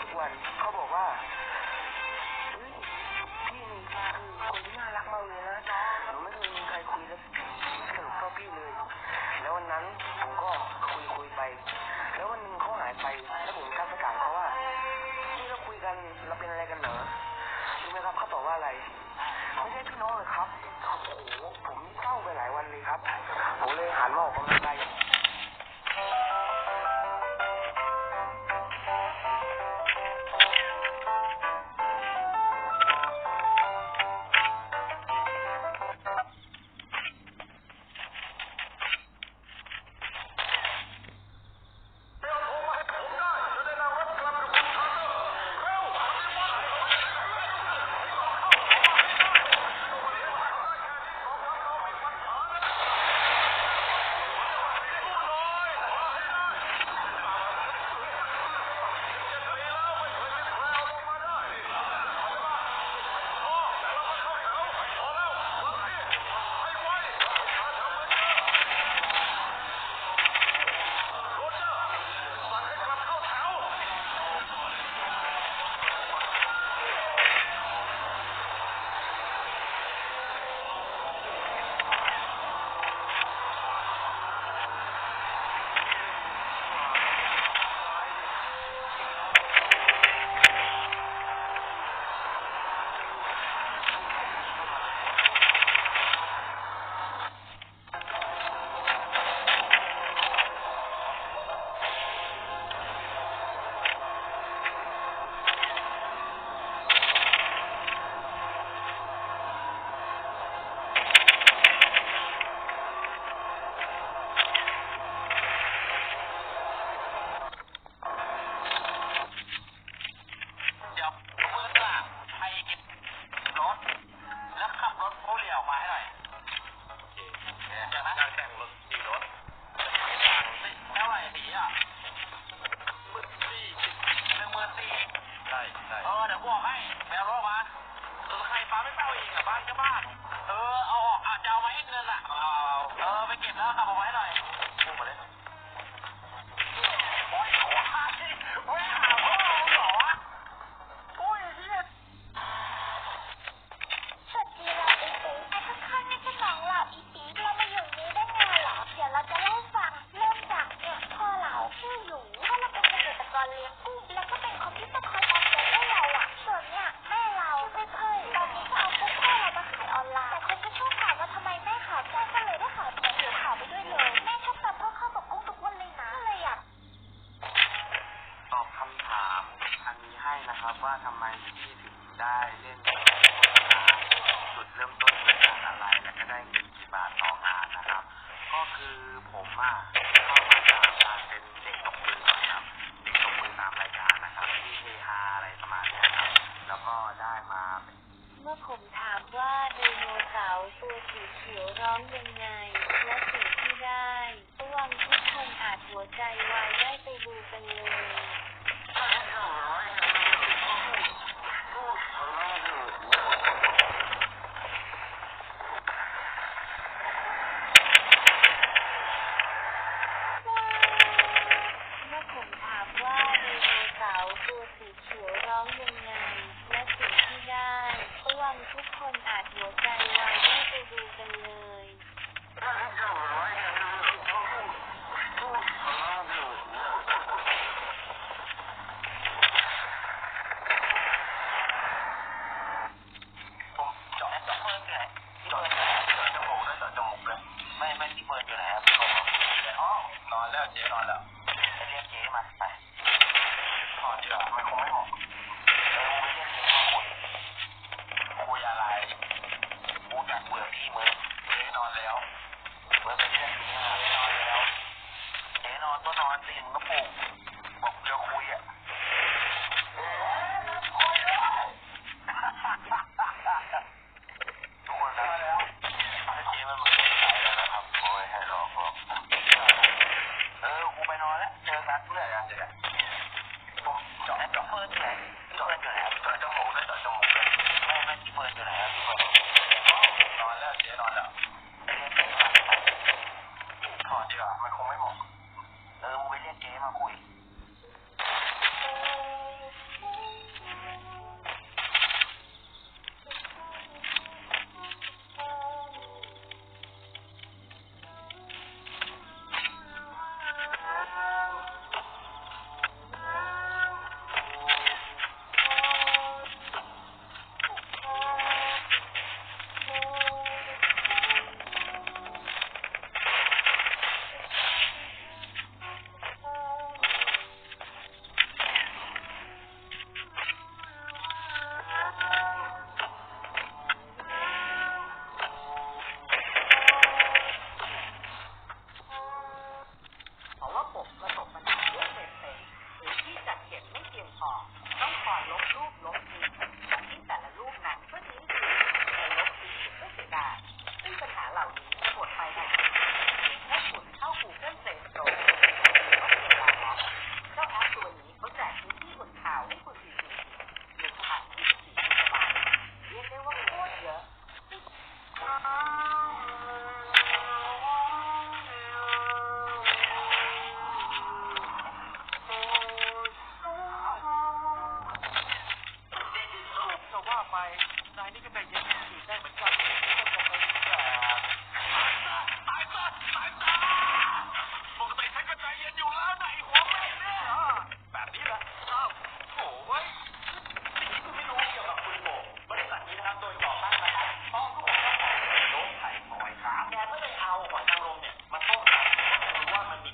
ทุกวัน เขาบอกว่าพี่นี่คือคนที่น่ารักมากเลยนะหนูไม่เคยมีใครคุยแล้วสนุกเท่าพี่เลย แล้ววันนั้นผมก็คุยคุยไป แล้ววันนึงเขาหายไป แล้วผมทักไปถามเขาว่านี่เราคุยกันเราเป็นอะไรกันเหรอรู้ไหมครับเขาตอบว่าอะไรไม่ใช่พี่น้องเลยครับโอ้โหผมเศร้าไปหลายวันเลยครับผมเลยหันมาออกกำลังกาย ครับว่าทำไมพี่ถึงได้เล่นโฆษณาจุดเริ่มต้นเป็นงานอะไรและก็ได้เงินกี่บาทต่องานนะครับ ก็คือผมอะเข้ามาจากการเป็นเด็กตกมือนะครับเด็กตกมือตามรายการนะครับที่เฮฮาอะไรประมาณนี้ครับแล้วก็ได้มาเมื่อผมถามว่าไดโนเสาร์ตัวสีเขียวร้องยังไง และสิ่งที่ได้ระวังทุกคนอาจหัวใจวายได้ไปดู อนแล้วเรียกเจ๊มาไอนดีกมันคงไม่เหมาะเออมึงไปเรียกคุยคุยอะไรกูอยาเบื่อพี่มึงเจ๊นอนแล้วเจ๊นอนแล้วเจ๊นอนก็นอนสิมงก็ปลุกบอกเดี๋ยวคุยอะ แน่นอนแล้วถอดดีกว่ามันคงไม่เหมาะเออมึงไปเรียกเจ๊มาคุย